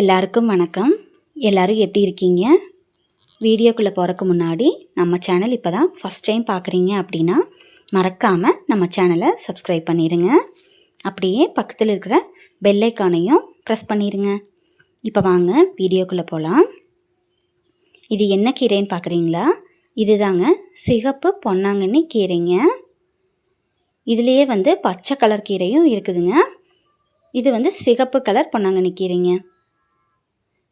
எல்லாருக்கும் வணக்கம். எல்லாரும் எப்படி இருக்கீங்க? வீடியோக்குள்ளே போகிறக்கு முன்னாடி நம்ம சேனல் இப்போ தான் ஃபஸ்ட் டைம் பார்க்குறீங்க அப்படின்னா மறக்காமல் நம்ம சேனலை சப்ஸ்கிரைப் பண்ணிடுங்க அப்படியே பக்கத்தில் இருக்கிற பெல்லைக்கானையும் ப்ரெஸ் பண்ணிடுங்க இப்போ வாங்க வீடியோக்குள்ளே போகலாம் இது என்ன கீரைன்னு பார்க்குறீங்களா இதுதாங்க சிகப்பு பொன்னாங்கண்ணி கீரைங்க. இதுலேயே வந்து பச்சை கலர் கீரையும் இருக்குதுங்க. இது வந்து சிகப்பு கலர் பொன்னாங்கண்ணி கீரைங்க.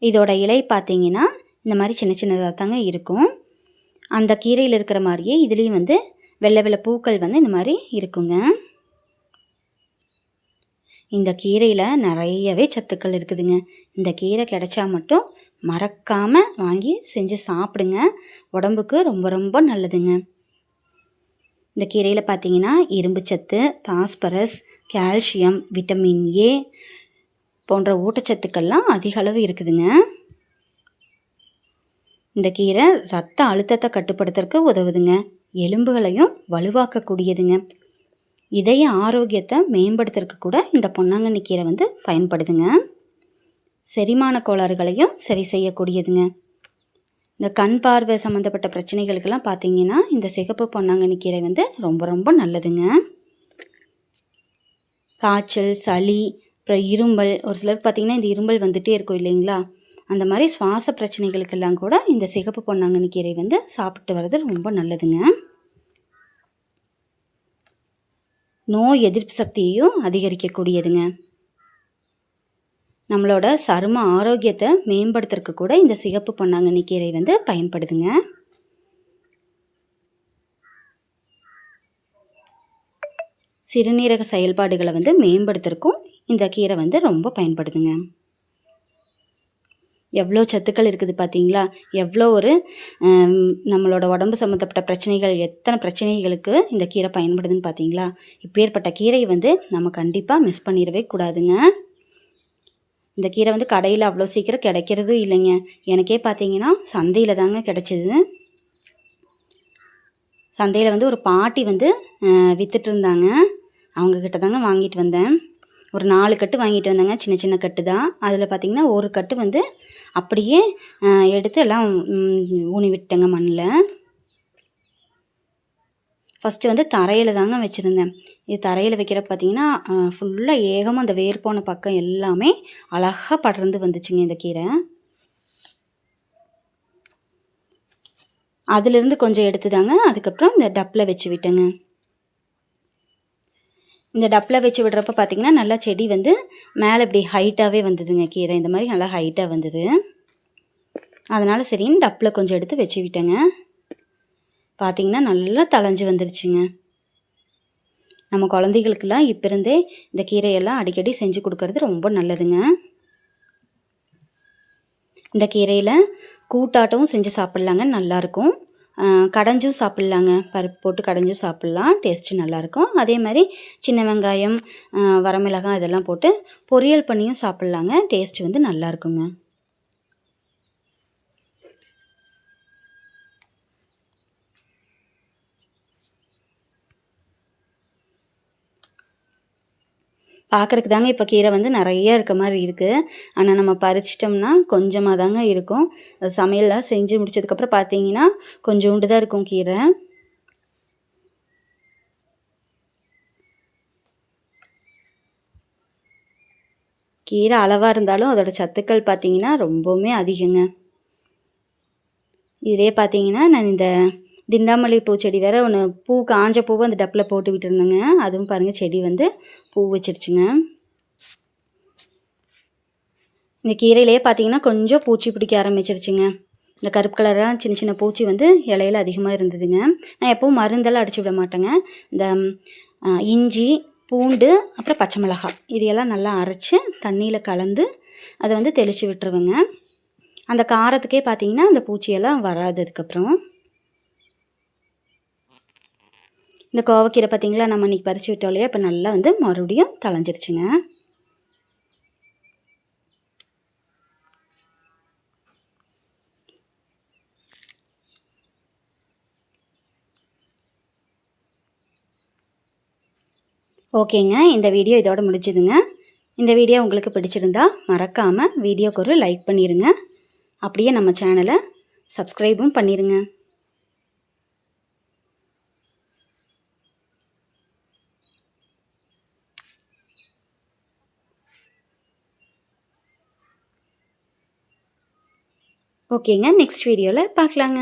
இதோட இலை பார்த்தீங்கன்னா இந்த மாதிரி சின்ன சின்னதாக தாங்க இருக்கும். அந்த கீரையில் இருக்கிற மாதிரியே இதுலேயும் வந்து வெள்ளை வெள்ளை பூக்கள் வந்து இந்த மாதிரி இருக்குங்க. இந்த கீரையில் நிறையவே சத்துக்கள் இருக்குதுங்க. இந்த கீரை கிடைச்சா மட்டும் மறக்காமல் வாங்கி செஞ்சு சாப்பிடுங்க. உடம்புக்கு ரொம்ப ரொம்ப நல்லதுங்க. இந்த கீரையில் பார்த்தீங்கன்னா இரும்பு சத்து பாஸ்பரஸ் கால்சியம் விட்டமின் ஏ போன்ற ஊட்டச்சத்துக்கள்லாம் அதிக அளவு இருக்குதுங்க. இந்த கீரை ரத்த அழுத்தத்தை கட்டுப்படுத்துறதுக்கு உதவுதுங்க. எலும்புகளையும் வலுவாக்கக்கூடியதுங்க. இதய ஆரோக்கியத்தை மேம்படுத்துறதுக்கு கூட இந்த பொன்னாங்கண்ணி கீரை வந்து பயன்படுதுங்க. செரிமான கோளாறுகளையும் சரி செய்யக்கூடியதுங்க. இந்த கண் பார்வை சம்மந்தப்பட்ட பிரச்சனைகளுக்கெல்லாம் பார்த்தீங்கன்னா இந்த சிகப்பு பொன்னாங்கண்ணி கீரை வந்து ரொம்ப ரொம்ப நல்லதுங்க. காய்ச்சல் சளி அப்புறம் இருமல் ஒரு சிலருக்கு பார்த்திங்கன்னா இந்த இருமல் வந்துகிட்டே இருக்கும் இல்லைங்களா? அந்த மாதிரி சுவாச பிரச்சனைகளுக்கெல்லாம் கூட இந்த சிகப்பு பொன்னாங்கண்ணி கீரை வந்து சாப்பிட்டு வர்றது ரொம்ப நல்லதுங்க. நோய் எதிர்ப்பு சக்தியையும் அதிகரிக்கக்கூடியதுங்க. நம்மளோட சரும ஆரோக்கியத்தை மேம்படுத்துறதுக்கு கூட இந்த சிகப்பு பொன்னாங்கண்ணி கீரை வந்து பயன்படுதுங்க. சிறுநீரக செயல்பாடுகளை வந்து மேம்படுத்துறதுக்கும் இந்த கீரை வந்து ரொம்ப பயன்படுதுங்க. எவ்வளோ சத்துக்கள் இருக்குது பார்த்தீங்களா எவ்வளோ ஒரு நம்மளோட உடம்பு சம்மந்தப்பட்ட பிரச்சனைகள் எத்தனை பிரச்சனைகளுக்கு இந்த கீரை பயன்படுதுன்னு பார்த்தீங்களா இப்பேற்பட்ட கீரையை வந்து நம்ம கண்டிப்பாக மிஸ் பண்ணிடவே கூடாதுங்க. இந்த கீரை வந்து கடையில் அவ்வளோ சீக்கிரம் கிடைக்கிறதும் இல்லைங்க. எனக்கே பார்த்தீங்கன்னா சந்தையில் தாங்க கிடச்சிது. சந்தையில் வந்து ஒரு பாட்டி வந்து விற்றுட்டு இருந்தாங்க. அவங்கக்கிட்ட தாங்க வாங்கிட்டு வந்தேன். ஒரு நாலு கட்டு வாங்கிட்டு வந்தாங்க சின்ன சின்ன கட்டு தான். அதில் பார்த்தீங்கன்னா ஒரு கட்டு வந்து அப்படியே எடுத்து எல்லாம் ஊனி விட்டேங்க மண்ணில். ஃபஸ்ட்டு வந்து தரையில் தாங்க வச்சுருந்தேன். இது தரையில் வைக்கிற பார்த்தீங்கன்னா ஃபுல்லாக ஏகமாக அந்த வேர் போன பக்கம் எல்லாமே அழகாக படர்ந்து வந்துச்சுங்க இந்த கீரை. அதிலிருந்து கொஞ்சம் எடுத்துதாங்க அதுக்கப்புறம் இந்த டப்பில் வச்சு விட்டேங்க. இந்த டப்பில் வச்சு விடுறப்ப பார்த்தீங்கன்னா நல்லா செடி வந்து மேலே இப்படி ஹைட்டாகவே வந்ததுங்க கீரை. இந்த மாதிரி நல்லா ஹைட்டாக வந்தது. அதனால் சரின்னு டப்பில் கொஞ்சம் எடுத்து வச்சு விட்டேங்க. பார்த்தீங்கன்னா நல்லா தளைஞ்சு வந்துருச்சுங்க. நம்ம குழந்தைகளுக்கெல்லாம் இப்போ இருந்தே இந்த கீரையெல்லாம் அடிக்கடி செஞ்சு கொடுக்கறது ரொம்ப நல்லதுங்க. இந்த கீரையில் கூட்டாட்டமும் செஞ்சு சாப்பிட்லாங்க நல்லாயிருக்கும் கடைஞ்சும் சாப்பிட்லாங்க. பருப்பு போட்டு கடைஞ்சும் சாப்பிட்லாம். டேஸ்ட்டு நல்லாயிருக்கும். அதே மாதிரி சின்ன வெங்காயம் வரமிளகாய் இதெல்லாம் போட்டு பொரியல் பண்ணியும் சாப்பிட்லாங்க. டேஸ்ட் வந்து நல்லாயிருக்குங்க. பார்க்குறக்கு தாங்க இப்போ கீரை வந்து நிறைய இருக்க மாதிரி இருக்குது ஆனால் நம்ம பறிச்சிட்டோம்னா கொஞ்சமாக தாங்க இருக்கும் சமையல்லாம் செஞ்சு முடிச்சதுக்கப்புறம் பார்த்தீங்கன்னா கொஞ்சோண்டு தான் இருக்கும் கீரை. கீரை அளவாக இருந்தாலும் அதோட சத்துக்கள் பார்த்தீங்கன்னா ரொம்பவுமே அதிகங்க. இதிலே பார்த்தீங்கன்னா நான் இந்த திண்டாமல்லி பூச்செடி வேறு ஒன்று பூ காஞ்ச பூவை அந்த டப்பில் போட்டு விட்டுருந்தேங்க அதுவும் பாருங்கள் செடி வந்து பூ வச்சிருச்சுங்க. இந்த கீரையிலே பார்த்தீங்கன்னா கொஞ்சம் பூச்சி பிடிக்க ஆரம்பிச்சிருச்சுங்க. இந்த கருப்பு கலராக சின்ன சின்ன பூச்சி வந்து இலையில அதிகமாக இருந்ததுங்க. நான் எப்பவும் மருந்தெல்லாம் அடிச்சு விட மாட்டேங்க. இந்த இஞ்சி பூண்டு அப்புறம் பச்சை மிளகாய் இதையெல்லாம் நல்லா அரைச்சி தண்ணியில் கலந்து அதை வந்து தெளித்து விட்டுருவேங்க. அந்த காரத்துக்கே பார்த்தீங்கன்னா அந்த பூச்சியெல்லாம் வராது அதுக்கப்புறம் இந்த கோவக்கீரை பார்த்தீங்களா நம்ம இன்றைக்கி பறித்து விட்டோம் இல்லையா? இப்போ நல்லா வந்து மறுபடியும் தளைஞ்சிருச்சுங்க ஓகேங்க இந்த வீடியோ இதோட முடிச்சுதுங்க இந்த வீடியோ உங்களுக்கு பிடிச்சிருந்தா மறக்காமல் வீடியோக்கு ஒரு லைக் பண்ணிடுங்க அப்படியே நம்ம சேனலை சப்ஸ்கிரைபும் பண்ணிடுங்க ஓகேங்க நெக்ஸ்ட் வீடியோவில் பார்க்கலாங்க.